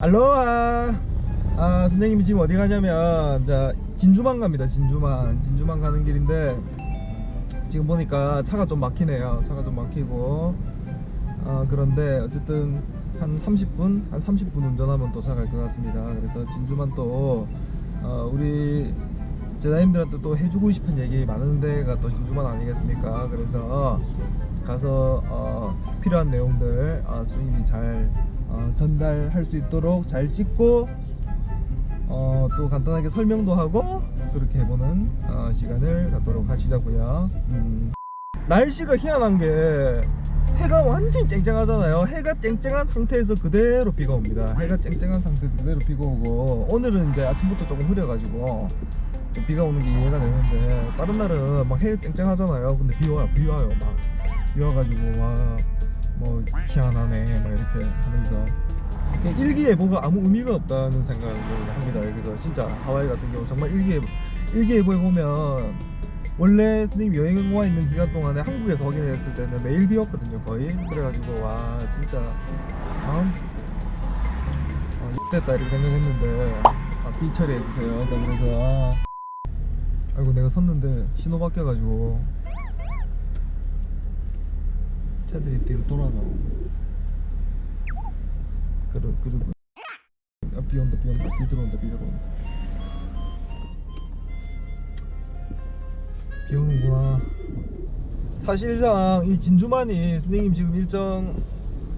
알로하. 아 선생님이 지금 어디 가냐면 자 진주만 갑니다 진주만. 진주만 가는 길인데 지금 보니까 차가 좀 막히네요. 차가 좀 막히고. 어 그런데 어쨌든 한 30분 한 30분 운전하면 도착할 것 같습니다. 그래서 진주만 또 어, 우리 제자님들한테 또 해주고 싶은 얘기 많은 데가 또 진주만 아니겠습니까? 그래서 가서 어, 필요한 내용들 어, 선생님이 잘 어, 전달할 수 있도록 잘 찍고 어, 또 간단하게 설명도 하고 그렇게 해보는 어, 시간을 갖도록 하시자고요. 음. 날씨가 희한한 게 해가 완전 쨍쨍하잖아요. 해가 쨍쨍한 상태에서 그대로 비가 옵니다. 해가 쨍쨍한 상태에서 그대로 비가 오고 오늘은 이제 아침부터 조금 흐려가지고 좀 비가 오는 게 이해가 되는데 다른 날은 막 해 쨍쨍하잖아요. 근데 비 와요, 비 와요, 막 비 와가지고 와. 뭐 희한하네 막 이렇게 하면서. 일기예보가 아무 의미가 없다는 생각을 합니다 여기서. 진짜 하와이 같은 경우 정말 일기예보 일기예보에 보면 원래 선생님 여행 와 있는 기간 동안에 한국에서 확인했을 때는 매일 비었거든요 거의. 그래가지고 와 진짜. 아 어, 됐다 이렇게 생각했는데. 아, 비 처리해주세요 자 그래서. 아, 아이고 내가 섰는데 신호 바뀌어가지고 차들이 뒤로 돌아가고. 그러, 그러고. 아, 비 온다 비 온다. 비 들어온다 비 들어온다. 비 오는구나. 사실상 이 진주만이 선생님 지금 일정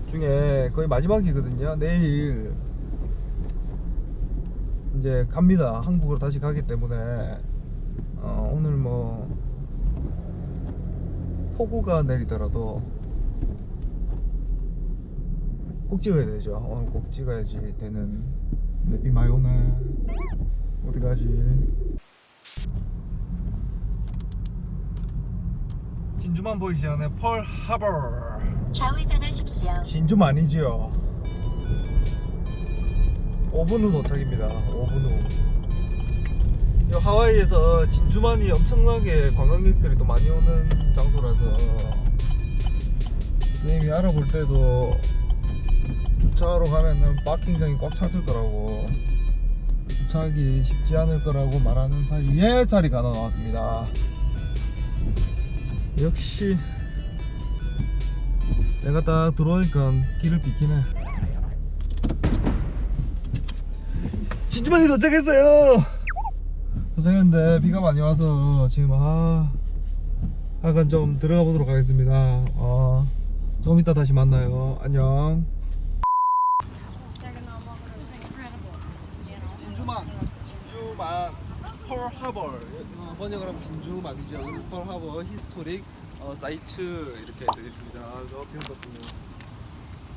중에 거의 마지막이거든요. 내일 이제 갑니다. 한국으로 다시 가기 때문에. 어, 오늘 뭐 폭우가 내리더라도 꼭 찍어야 되죠. 오늘 꼭 찍어야지 되는. 근데 비 많이 오네. 어디가지? 진주만 보이지 않네. 펄 하버. 좌회전하십시오. 진주만 아니지요. 5분 후 도착입니다. 5분 후. 이 하와이에서 진주만이 엄청나게 관광객들이 또 많이 오는 장소라서 선생님이 알아볼 때도 주차하러 가면은 파킹장이 꽉 찼을 거라고. 주차하기 쉽지 않을 거라고 말하는 사이에 자리가 하나 나왔습니다. 역시 내가 딱 들어오니까 길을 비키네. 진주만이 도착했어요. 도착했는데 비가 많이 와서 지금 아 약간 좀 들어가 보도록 하겠습니다. 어, 조금 이따 다시 만나요. 안녕 진주만 진주만 펄 하버 어, 번역을 하면 진주만이죠. 펄 하버 히스토릭 어, 사이트 이렇게 되어 있습니다. 저비 온거든요.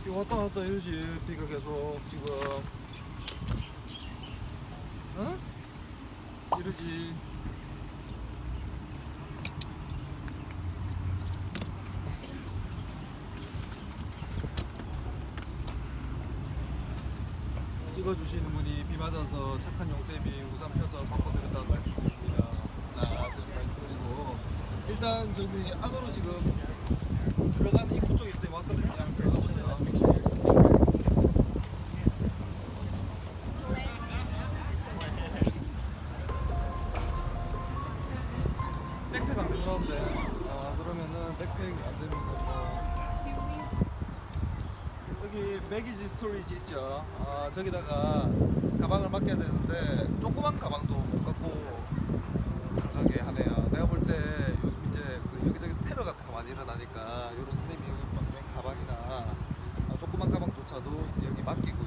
비 왔다 갔다 이러지 비가 계속 지금. 어? 이러지 찍어주시는 분이 비 맞아서 착한 용쌤이 우산 펴서 바꿔드렸다는 말씀드립니다. 아, 그런 말씀드리고 일단 저기 안으로 지금 들어가는 입구 쪽에 있어요. 왔거든요. 백팩 안 된다는데 아 그러면은 백팩이 안 되는 거 매기지 스토리지 있죠. 아, 저기다가 가방을 맡겨야 되는데 조그만 가방도 못 갖고 가게 하네요. 내가 볼 때 요즘 이제 그 여기저기서 테러 같은 거 많이 일어나니까 이런 스냅이 여기 막 가방이나 아, 조그만 가방조차도 여기 맡기고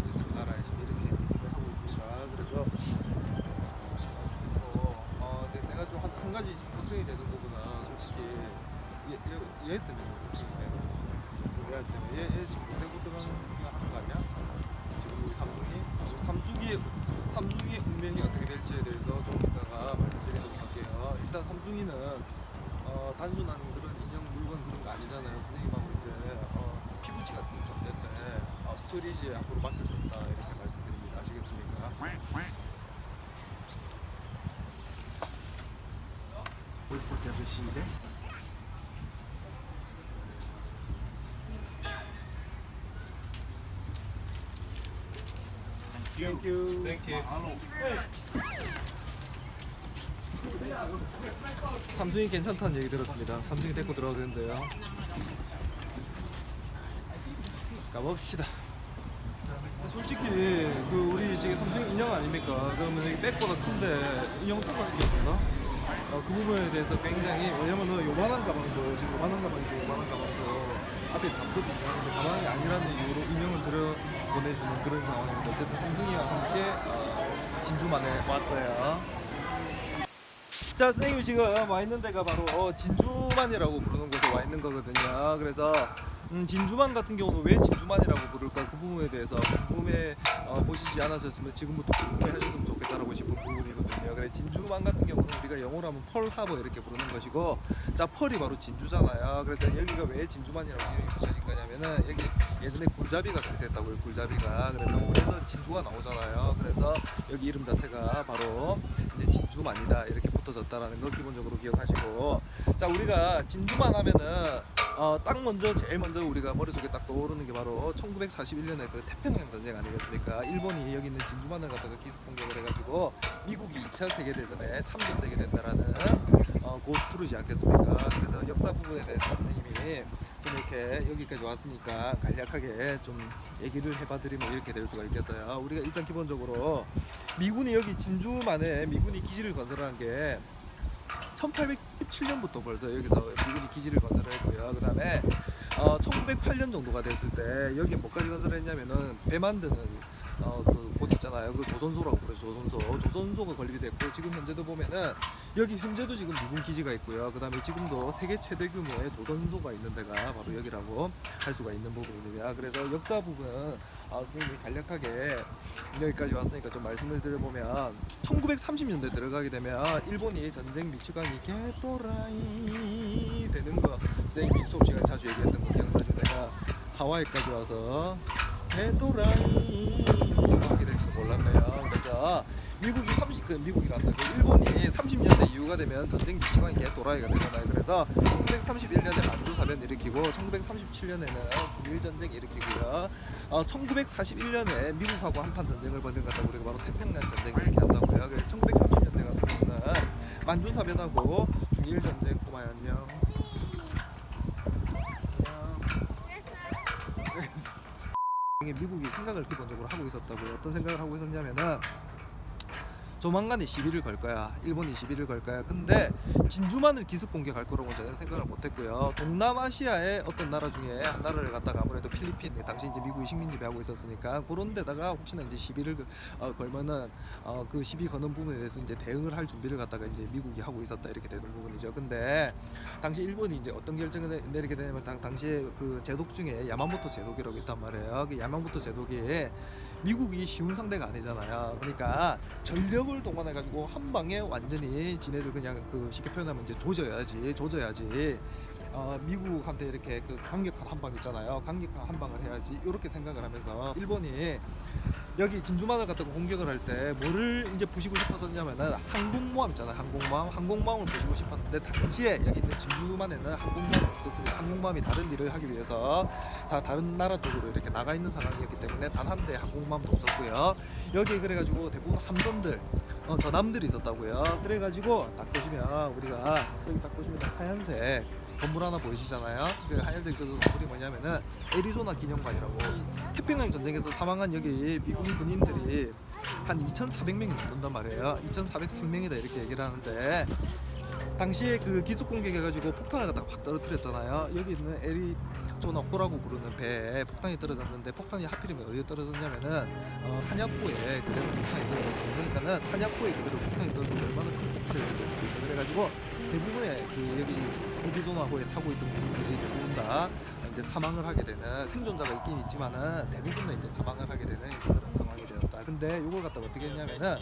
단순한 그런 인형 물건 그런 거 아니잖아요. 선생님하고 이제 어, 피부치 같은 존재인데 어, 스토리지에 앞으로 맡길 수 없다 이렇게 말씀드립니다. 아시겠습니까? Wait for the receipt. Thank you. Thank you. 삼성이 괜찮다는 얘기 들었습니다. 삼성이 데리고 들어가도 되는데요. 가봅시다. 솔직히 그 우리 지금 삼성 인형 아닙니까? 그러면 여기 백보다 큰데 인형 똑같이 생겼나? 어, 그 부분에 대해서 굉장히 왜냐면은 요만한 가방도 지금 요만한 가방이죠 요만한 가방도 앞에 잡거든요. 근데 가방이 아니라는 이유로 인형을 들어 보내주는 그런 상황입니다. 어쨌든 삼성이와 함께 어, 진주만에 왔어요. 자 선생님이 지금 와 있는 데가 바로 어, 진주만이라고 부르는 곳에 와 있는 거거든요. 그래서 음, 진주만 같은 경우는 왜 진주만이라고 부를까? 그 부분에 대해서 궁금해 어, 보시지 않으셨으면 지금부터 궁금해 하셨으면 좋겠다라고 싶은 부분이거든요 그래 진주만 같은 경우는 우리가 영어로 하면 펄 하버 이렇게 부르는 것이고 자 펄이 바로 진주잖아요. 그래서 여기가 왜 진주만이라고 이름이 붙여진 거냐면은 여기 예전에 굴잡이가 잘 됐다고요 굴잡이가. 그래서 그래서 진주가 나오잖아요. 그래서 여기 이름 자체가 바로 이제 진주만이다 이렇게 붙어졌다라는 거 기본적으로 기억하시고. 자 우리가 진주만 하면은 어, 딱 먼저 제일 먼저 우리가 머릿속에 딱 떠오르는 게 바로 1941년에 그 태평양 전쟁 아니겠습니까 일본이 여기 있는 진주만을 갖다가 기습 공격을 해가지고 미국이 2차 세계대전에 참전되게 된다라는 어, 고스토리지 않겠습니까 그래서 역사 부분에 대해서 선생님이 좀 이렇게 여기까지 왔으니까 간략하게 좀 얘기를 해봐드리면 이렇게 될 수가 있겠어요. 우리가 일단 기본적으로 미군이 여기 진주만에 미군이 기지를 건설한 게 1817년부터 벌써 여기서 미군이 기지를 건설했고요. 그 다음에 어, 1908년 정도가 됐을 때 여기 뭐까지 건설했냐면은 배 만드는 어, 그곳 있잖아요. 그 조선소라고 그러죠. 조선소. 조선소가 건립이 됐고 지금 현재도 보면은 여기 현재도 지금 미군 기지가 있고요. 그 다음에 지금도 세계 최대 규모의 조선소가 있는 데가 바로 여기라고 할 수가 있는 부분입니다. 그래서 역사 부분 아, 선생님이 간략하게 여기까지 왔으니까 좀 말씀을 드려보면 1930년대 들어가게 되면 일본이 전쟁 미치광이 개또라이 되는 거 선생님이 수업 시간에 자주 얘기했던 거 기억나죠? 내가 하와이까지 와서 개또라이 이거 하게 될줄 몰랐네요. 그래서 미국이 30, 그 미국이란다. 그 일본이 30년대 이후가 되면 전쟁 미치광이 개또라이가 되잖아요. 그래서 1931년에 만주 사변 일으키고 1937년에는 중일 전쟁 일으키고요. 어, 1941년에 미국하고 한판 전쟁을 벌인 것 같다고 우리가 바로 태평양 전쟁 이렇게 한다고요. 그래서 1930년대 같은 경우는 만주 사변하고 중일 전쟁 꼬마야 안녕. 미국이 생각을 기본적으로 하고 있었다고요. 어떤 생각을 하고 있었냐면은 조만간에 시비를 걸 거야. 일본이 시비를 걸 거야. 근데 진주만을 기습 공격할 거라고 전혀 생각을 못 했고요. 동남아시아의 어떤 나라 중에 한 나라를 갖다가 아무래도 필리핀, 당시 이제 미국이 식민 지 배하고 있었으니까 그런 데다가 혹시나 이제 시비를 그- 어, 걸면은 어, 그 시비 거는 부분에 대해서 이제 대응을 할 준비를 갖다가 이제 미국이 하고 있었다 이렇게 되는 부분이죠. 근데 당시 일본이 이제 어떤 결정을 내- 내리게 되냐면 당, 당시에 그 제독 중에 야마모토 제독이라고 있단 말이에요. 그 야마모토 제독이 미국이 쉬운 상대가 아니잖아요. 그러니까 전력을 동원해 가지고 한 방에 완전히 지네들 그냥 그 쉽게 표현하면 이제 조져야지, 조져야지. 어, 미국한테 이렇게 그 강력한 한방 있잖아요. 강력한 한 방을 해야지. 이렇게 생각을 하면서 일본이 여기 진주만을 갖다가 공격을 할 때 뭐를 이제 부시고 싶었었냐면은 항공모함 있잖아요. 항공모함, 항공모함을 부시고 싶었는데 당시에 여기 있는 진주만에는 항공모함이 없었습니다. 항공모함이 다른 일을 하기 위해서 다 다른 나라 쪽으로 이렇게 나가 있는 상황이었기 때문에 단 한 대 항공모함도 없었고요. 여기 그래가지고 대부분 함선들, 어, 전함들이 있었다고요. 그래가지고 딱 보시면 우리가 여기 딱 보시면 하얀색 건물 하나 보이시잖아요. 그 하얀색 저 건물이 뭐냐면은 애리조나 기념관이라고 태평양 전쟁에서 사망한 여기 미군 군인들이 한 2,400명이 넘는단 말이에요. 2,403명이다 이렇게 얘기를 하는데 당시에 그 기습 공격해가지고 폭탄을 갖다가 확 떨어뜨렸잖아요. 여기 있는 애리조나 호라고 부르는 배에 폭탄이 떨어졌는데 폭탄이 하필이면 어디에 떨어졌냐면은 어, 한약고에 그대로 폭탄이 떨어졌거든요. 그러니까는 한약고에 그대로 폭탄이 때 얼마나 큰 폭발이 있었겠습니까? 그래가지고 대부분의 그 여기 애리조나호에 타고 있던 군인들이 대부분 다 이제 사망을 하게 되는 생존자가 있긴 있지만은 대부분은 이제 사망을 하게 되는 이제 그런 상황이 되었다. 근데 이걸 갖다가 어떻게 했냐면은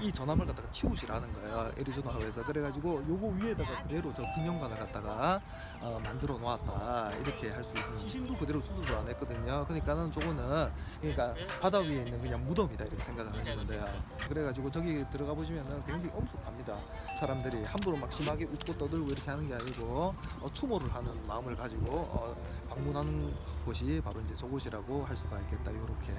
이 전함을 갖다가 치우시라는 거예요 애리조나호에서. 그래가지고 요거 위에다가 그대로 저 기념관을 갖다가 어, 만들어 놓았다. 이렇게 할 수 있는 시신도 그대로 수습을 안 했거든요. 그러니까는 저거는 그러니까 바다 위에 있는 그냥 무덤이다 이렇게 생각을 하시면 돼요. 그래가지고 저기 들어가 보시면은 굉장히 엄숙합니다. 사람들이 함부로 막 심하게 웃고 떠들고 이렇게 하는 게 아니고 어, 추모를 하는 마음을 가지고 어, 방문하는 곳이 바로 이제 저곳이라고 할 수가 있겠다 이렇게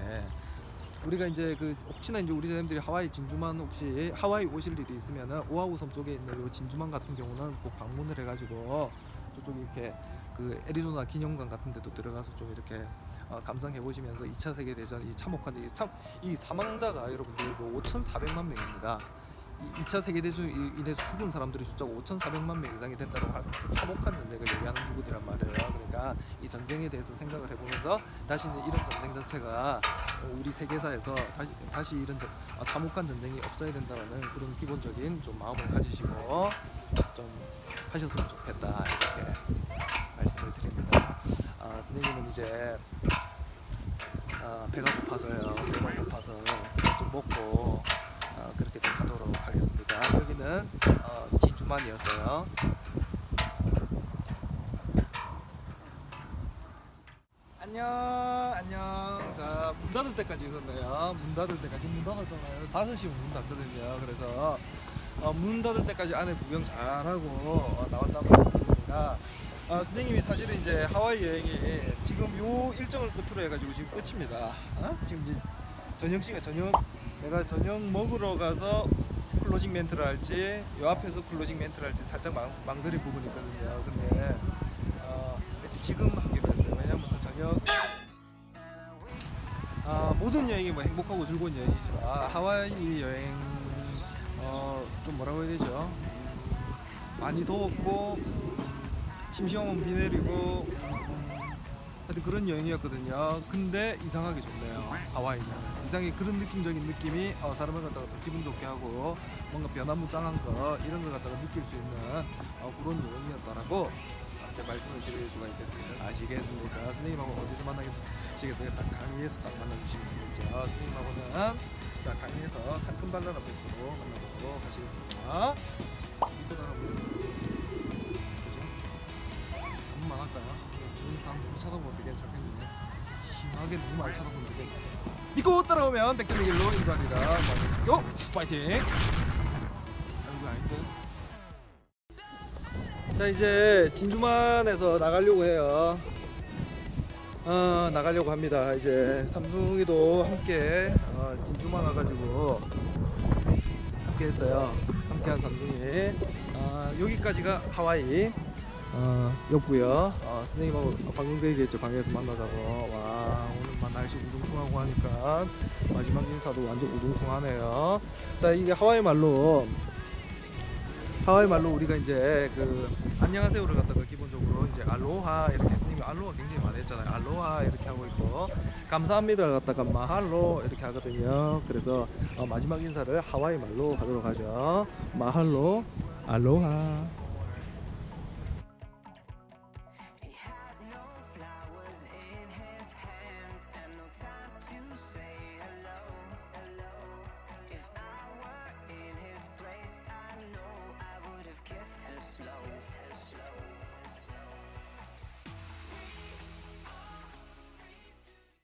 우리가 이제 그 혹시나 이제 우리 선생님들이 하와이 진주만 혹시 하와이 오실 일이 있으면은 오아후 섬 쪽에 있는 요 진주만 같은 경우는 꼭 방문을 해가지고 저쪽에 이렇게 그 애리조나 기념관 같은 데도 들어가서 좀 이렇게 어, 감상해 보시면서 2차 세계 대전 이 참혹한 이 참 이 사망자가 여러분들 그 5,400만 명입니다. 이 2차 세계 대전 인해서 죽은 사람들의 숫자가 5,400만 명 이상이 된다고 하는 그 참혹한 전쟁을 얘기하는 부분이란 말이에요. 그러니까 이 전쟁에 대해서 생각을 해보면서 다시는 이런 전쟁 자체가 우리 세계사에서 다시 다시 이런 전- 아, 참혹한 전쟁이 없어야 된다는 그런 기본적인 좀 마음을 가지시고 좀 하셨으면 좋겠다 이렇게 말씀을 드립니다. 아, 선생님은 이제 아, 배가 고파서요. 배가 고파서 좀 먹고 아, 그렇게 좀 하도록 하겠습니다. 여기는 어, 진주만이었어요. 안녕, 안녕. 자, 문 닫을 때까지 있었네요. 문 닫을 때까지 문 닫았잖아요. 5시면 문 닫거든요. 그래서 어, 문 닫을 때까지 안에 구경 잘하고 어, 나왔다고 말씀드립니다. 어, 선생님이 사실은 이제 하와이 여행이 지금 요 일정을 끝으로 해가지고 지금 끝입니다. 어? 지금 이제 저녁 시간 저녁 내가 저녁 먹으러 가서 클로징 멘트를 할지 요 앞에서 클로징 멘트를 할지 살짝 망, 망설인 부분이 있거든요. 근데 어, 지금 하기로 했어요. 왜냐면 저녁 아, 모든 여행이 뭐 행복하고 즐거운 여행이지만 하와이 여행 어, 좀 뭐라고 해야 되죠? 음, 많이 더웠고 음, 심심하면 비 내리고 음, 하여튼 그런 여행이었거든요. 근데 이상하게 좋네요. 하와이는 이상하게 그런 느낌적인 느낌이 어, 사람을 갖다가 더 기분 좋게 하고 뭔가 변화무쌍한 거 이런 걸 갖다가 느낄 수 있는 어, 그런 여행이었다라고 이제 말씀을 드릴 수가 있겠습니다. 아시겠습니까? 선생님하고 어디서 만나겠습니까? 딱 강의에서 딱 만나주시면 되겠죠. 선생님하고는 자 강의에서 상큼 발랄한 모습으로 만나보도록 하시겠습니다. 믿고 할까요? 주변 사람 너무 쳐다보면 되게 괜찮겠네. 심 하게 너무 많이 되게 믿고 따라오면 백점의 길로 인도하리라. 고 파이팅! 아이고 아닌데. 자 이제 진주만에서 나가려고 해요. 어 나가려고 합니다. 이제 삼둥이도 함께 어, 진주만 와가지고 함께 했어요. 함께한 삼둥이. 어, 여기까지가 하와이. 어, 였고요. 어, 선생님하고 방금 그 얘기했죠. 방에서 만나자고. 와 오늘 날씨 우중충하고 하니까 마지막 인사도 완전 우중충하네요. 자 이게 하와이 말로 하와이 말로 우리가 이제 그 안녕하세요를 갖다가 기본적으로 이제 알로하 이렇게 스님이 알로하 굉장히 많이 했잖아요. 알로하 이렇게 하고 있고 감사합니다를 갖다가 마할로 이렇게 하거든요. 그래서 어, 마지막 인사를 하와이 말로 하도록 하죠. 마할로 알로하